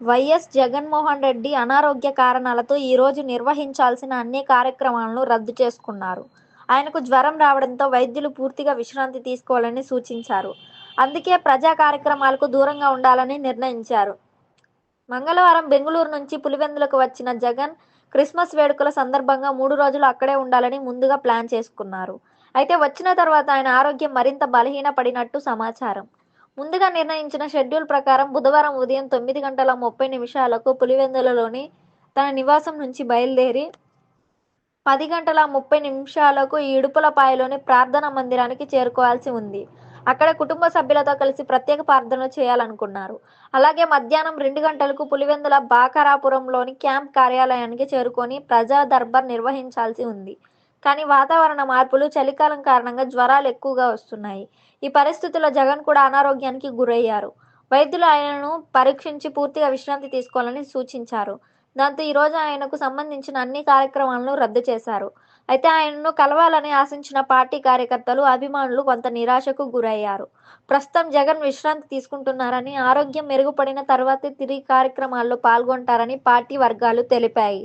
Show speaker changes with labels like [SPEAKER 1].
[SPEAKER 1] YS Jaganmohan Reddy అనారోగ్య కారణాలతో ఈరోజు నిర్వహించాల్సిన అన్ని కార్యక్రమాలను రద్దు చేసుకున్నారు. ఆయనకు జ్వరం రావడంతో వైద్యులు పూర్తిగా విశ్రాంతి తీసుకోవాలని సూచించారు. అందుకే ప్రజా కార్యక్రమాలకు దూరంగా ఉండాలని నిర్ణయించారు. మంగళవారం బెంగళూరు నుంచి పులివెందులకు వచ్చిన జగన్ క్రిస్మస్ వేడుకల సందర్భంగా మూడు రోజులు అక్కడే ఉండాలని ముందుగా ప్లాన్ చేసుకున్నారు. అయితే వచ్చిన తర్వాత ఆయన ఆరోగ్యం మరింత బలహీనపడినట్టు సమాచారం. ముందుగా నిర్ణయించిన షెడ్యూల్ ప్రకారం బుధవారం ఉదయం తొమ్మిది గంటల ముప్పై నిమిషాలకు పులివెందులలోని తన నివాసం నుంచి బయలుదేరి పది గంటల ముప్పై నిమిషాలకు ఈ ఇడుపులపాయలోని ప్రార్థనా మందిరానికి చేరుకోవాల్సి ఉంది. అక్కడ కుటుంబ సభ్యులతో కలిసి ప్రత్యేక ప్రార్థనలు చేయాలనుకున్నారు. అలాగే మధ్యాహ్నం రెండు గంటలకు పులివెందుల బాకరాపురంలోని క్యాంప్ కార్యాలయానికి చేరుకొని ప్రజా దర్బార్ నిర్వహించాల్సి ఉంది. కానీ వాతావరణ మార్పులు చలికాలం కారణంగా జ్వరాలు ఎక్కువగా వస్తున్నాయి. ఈ పరిస్థితుల్లో జగన్ కూడా అనారోగ్యానికి గురయ్యారు. వైద్యులు ఆయనను పరీక్షించి పూర్తిగా విశ్రాంతి తీసుకోవాలని సూచించారు. దాంతో ఈరోజు ఆయనకు సంబంధించిన అన్ని కార్యక్రమాలను రద్దు చేశారు. అయితే ఆయనను కలవాలని ఆశించిన పార్టీ కార్యకర్తలు అభిమానులు కొంత నిరాశకు గురయ్యారు. ప్రస్తుతం జగన్ విశ్రాంతి తీసుకుంటున్నారని ఆరోగ్యం మెరుగుపడిన తర్వాతే తిరిగి కార్యక్రమాల్లో పాల్గొంటారని పార్టీ వర్గాలు తెలిపాయి.